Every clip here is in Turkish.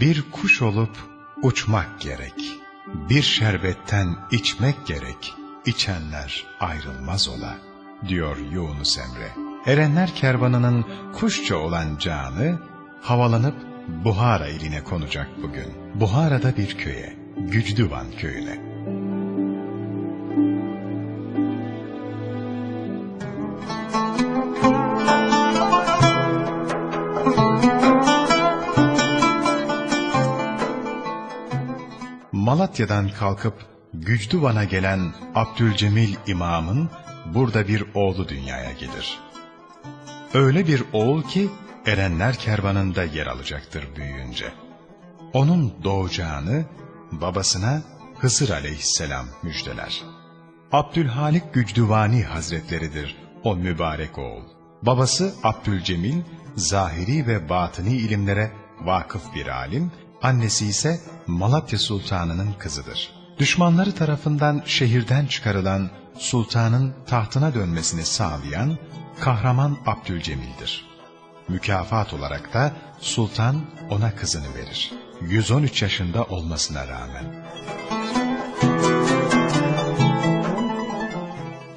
Bir kuş olup uçmak gerek. Bir şerbetten içmek gerek. İçenler ayrılmaz ola, diyor Yunus Emre. Erenler kervanının kuşça olan canı, havalanıp Buhara iline konacak bugün. Buhara'da bir köye, Gücdüvan köyüne. Malatya'dan kalkıp Gücdüvan'a gelen Abdülcemil İmam'ın burada bir oğlu dünyaya gelir. Öyle bir oğul ki Erenler kervanında yer alacaktır büyüyünce. Onun doğacağını babasına Hızır aleyhisselam müjdeler. Abdülhalik Gücdüvani hazretleridir o mübarek oğul. Babası Abdülcemil, zahiri ve batini ilimlere vakıf bir alim, annesi ise Malatya Sultanı'nın kızıdır. Düşmanları tarafından şehirden çıkarılan sultanın tahtına dönmesini sağlayan kahraman Abdülcemil'dir. Mükafat olarak da sultan ona kızını verir. 113 yaşında olmasına rağmen.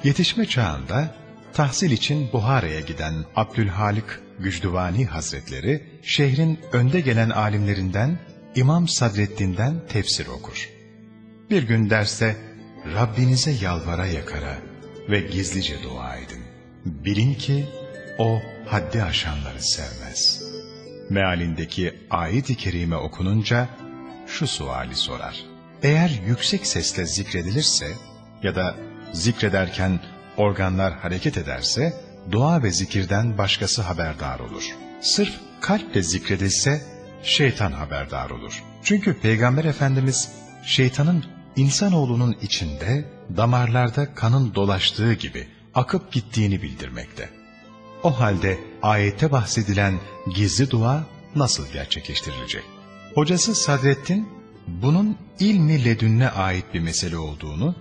Yetişme çağında tahsil için Buhara'ya giden Abdülhalik Gücdüvani Hazretleri şehrin önde gelen alimlerinden İmam Sadreddin'den tefsir okur. Bir gün derste Rabbinize yalvara yakara ve gizlice dua edin. Bilin ki o haddi aşanları sevmez. Mealindeki ayet-i kerime okununca şu suali sorar. Eğer yüksek sesle zikredilirse ya da zikrederken organlar hareket ederse dua ve zikirden başkası haberdar olur. Sırf kalple zikredilse şeytan haberdar olur. Çünkü Peygamber Efendimiz şeytanın insanoğlunun içinde damarlarda kanın dolaştığı gibi akıp gittiğini bildirmekte. O halde ayette bahsedilen gizli dua nasıl gerçekleştirilecek? Hocası Sadrettin bunun ilmi ledünne ait bir mesele olduğunu,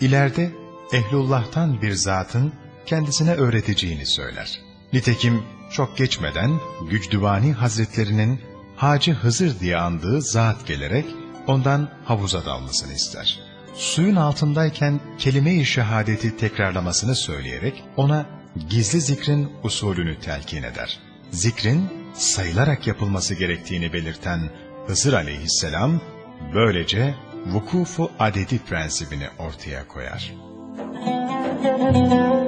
ileride ehlullah'tan bir zatın kendisine öğreteceğini söyler. Nitekim çok geçmeden Gücdüvani Hazretlerinin Hacı Hızır diye andığı zat gelerek ondan havuza dalmasını ister. Suyun altındayken kelime-i şehadeti tekrarlamasını söyleyerek ona gizli zikrin usulünü telkin eder. Zikrin sayılarak yapılması gerektiğini belirten Hızır aleyhisselam böylece vukufu adedi prensibini ortaya koyar. Aşk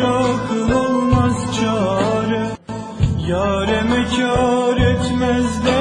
Firakın olmaz çare. Yareme kâr etmez derman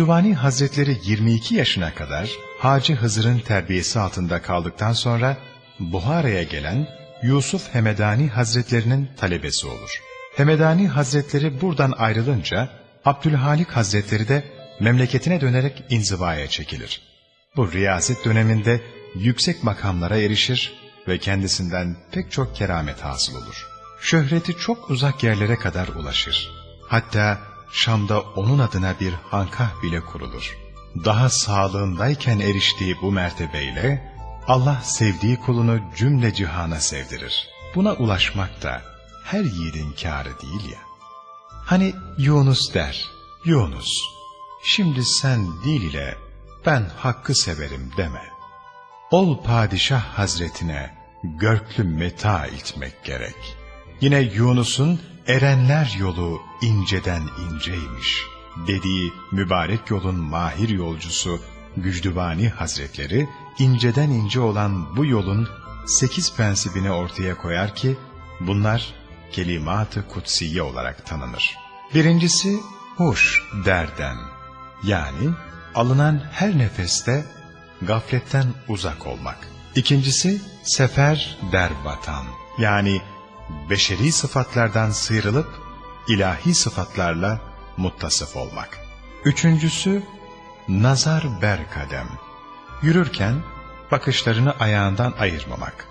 Gücdüvani Hazretleri 22 yaşına kadar Hacı Hızır'ın terbiyesi altında kaldıktan sonra Buhara'ya gelen Yusuf Hemedani Hazretlerinin talebesi olur. Hemedani Hazretleri buradan ayrılınca Abdülhalik Hazretleri de memleketine dönerek inzivaya çekilir. Bu riyaset döneminde yüksek makamlara erişir ve kendisinden pek çok keramet hasıl olur. Şöhreti çok uzak yerlere kadar ulaşır. Hatta Şam'da onun adına bir hankah bile kurulur. Daha sağlığındayken eriştiği bu mertebeyle Allah sevdiği kulunu cümle cihana sevdirir. Buna ulaşmak da her yiğidin kârı değil ya. Hani Yunus der, Yunus, şimdi sen dil ile ben hakkı severim deme. Ol padişah hazretine görklü meta itmek gerek. Yine Yunus'un erenler yolu inceden inceymiş dediği mübarek yolun mahir yolcusu Gücdüvani Hazretleri inceden ince olan bu yolun sekiz prensibini ortaya koyar ki bunlar kelimat-ı kutsiye olarak tanınır. Birincisi huş derden yani alınan her nefeste gafletten uzak olmak. İkincisi sefer der vatan yani beşeri sıfatlardan sıyrılıp ilahi sıfatlarla muttasıf olmak. Üçüncüsü nazar ber kadem. Yürürken bakışlarını ayağından ayırmamak.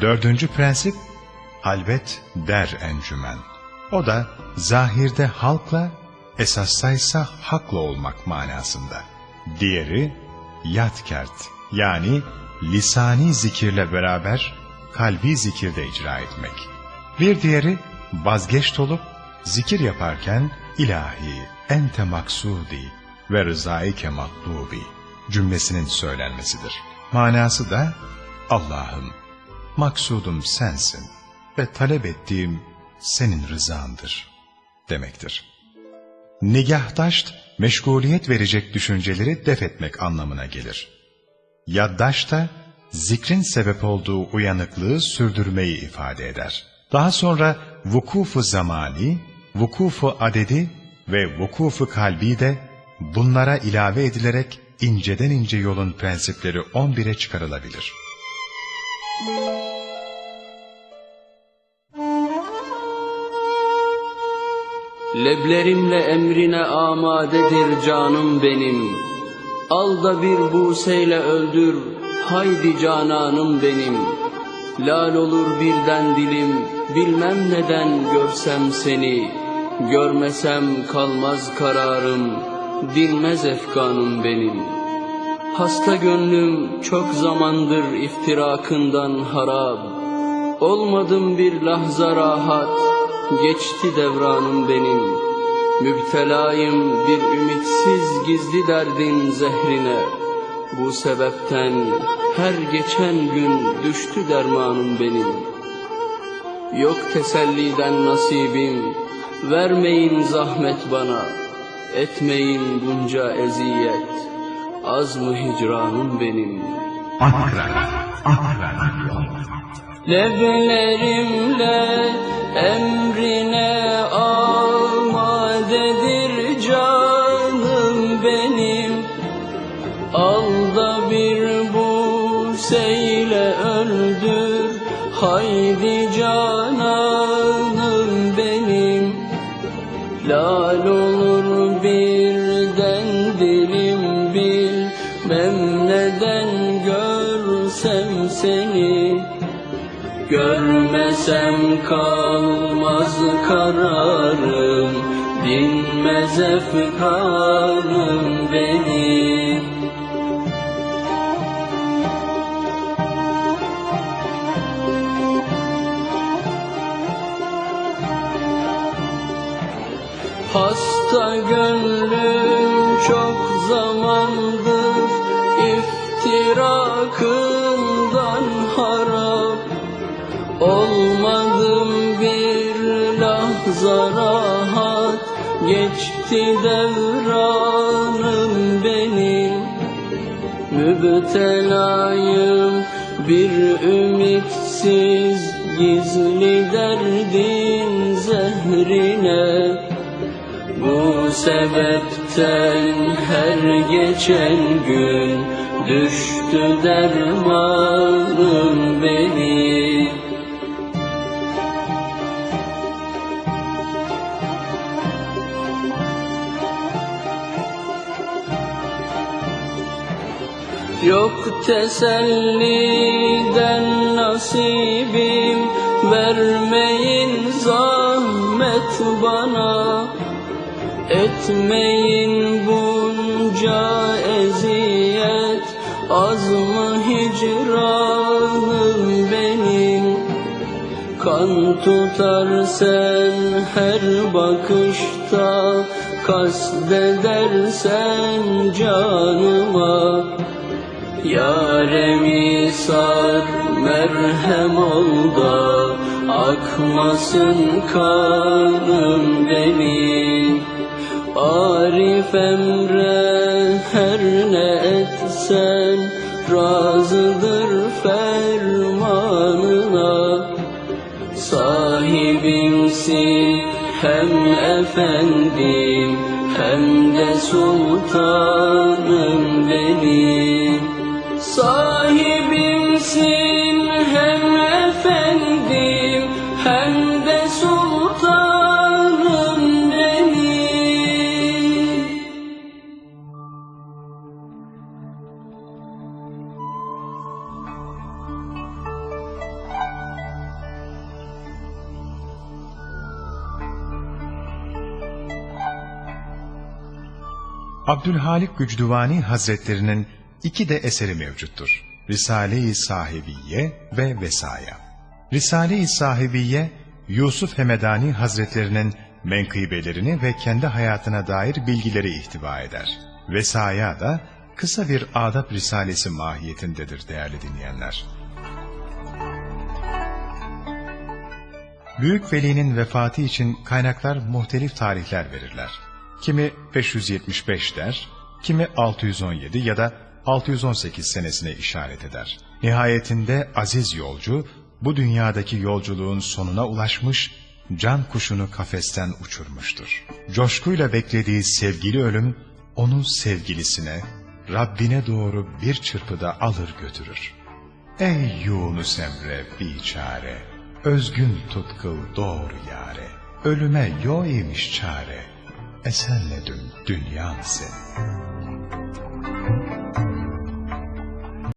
Dördüncü prensip halvet der encümen. O da zahirde halkla, esastaysa hakla olmak manasında. Diğeri yatkert yani lisani zikirle beraber kalbi zikirde icra etmek. Bir diğeri vazgeçt olup zikir yaparken ilahi, ente maksudi ve rızayke matlubi cümlesinin söylenmesidir. Manası da Allah'ım maksudum sensin ve talep ettiğim senin rızandır demektir. Nigahdaşt, meşguliyet verecek düşünceleri def etmek anlamına gelir. Yaddaş da zikrin sebep olduğu uyanıklığı sürdürmeyi ifade eder. Daha sonra vukufu zamani, vukufu adedi ve vukufu kalbi de bunlara ilave edilerek inceden ince yolun prensipleri 11'e çıkarılabilir. Leblerimle emrine amadedir canım benim. Al da bir buseyle öldür, haydi cananım benim. Lal olur birden dilim, bilmem neden görsem seni. Görmesem kalmaz kararım, dinmez efkanım benim. Hasta gönlüm çok zamandır iftirakından harap. Olmadım bir lahza rahat, geçti devranım benim. Müptelayım bir ümitsiz gizli derdin zehrine. Bu sebepten her geçen gün düştü dermanım benim. Yok teselliden nasibim, vermeyin zahmet bana. Etmeyin bunca eziyet, az mı hicranım benim? Akra, Akra. Leblerimle emrine Haydi cananım benim Lal olur birden dilim bilmem neden görsem seni Görmesem kalmaz kararım. Dinmez efkarım benim Hasta gönlüm çok zamandır iftirakından harap. Olmadım bir lahza rahat. Geçti devranım benim Mübtelayım bir ümitsiz gizli derdin zehrine sebepten her geçen gün düştü dermanım benim Yok teselliden nasibim Vermeyin zahmet bana Etmeyin bunca eziyet. Az mı hicranım benim. Kan tutar sen her bakışta. Kastedersen canıma. Yaremi sar merhem ol da Akmasın kanım benim Arif emre her ne etsen Razıdır fermanına. Sahibimsin hem efendim Hem de sultanım Abdülhalik Gücdüvani Hazretlerinin iki de eseri mevcuttur. Risale-i Sahibiye ve Vesaya. Risale-i Sahibiye, Yusuf Hemedani Hazretlerinin menkıbelerini ve kendi hayatına dair bilgileri ihtiva eder. Vesaya da kısa bir adab risalesi mahiyetindedir değerli dinleyenler. Büyük velinin vefatı için kaynaklar muhtelif tarihler verirler. Kimi 575 der, kimi 617 ya da 618 senesine işaret eder. Nihayetinde aziz yolcu bu dünyadaki yolculuğun sonuna ulaşmış, can kuşunu kafesten uçurmuştur. Coşkuyla beklediği sevgili ölüm onu sevgilisine, Rabbine doğru bir çırpıda alır götürür. Ey Yunus Emre biçare, özgün tutkıl doğru yare, ölüme yo imiş çare, esenle dün dünyan sen.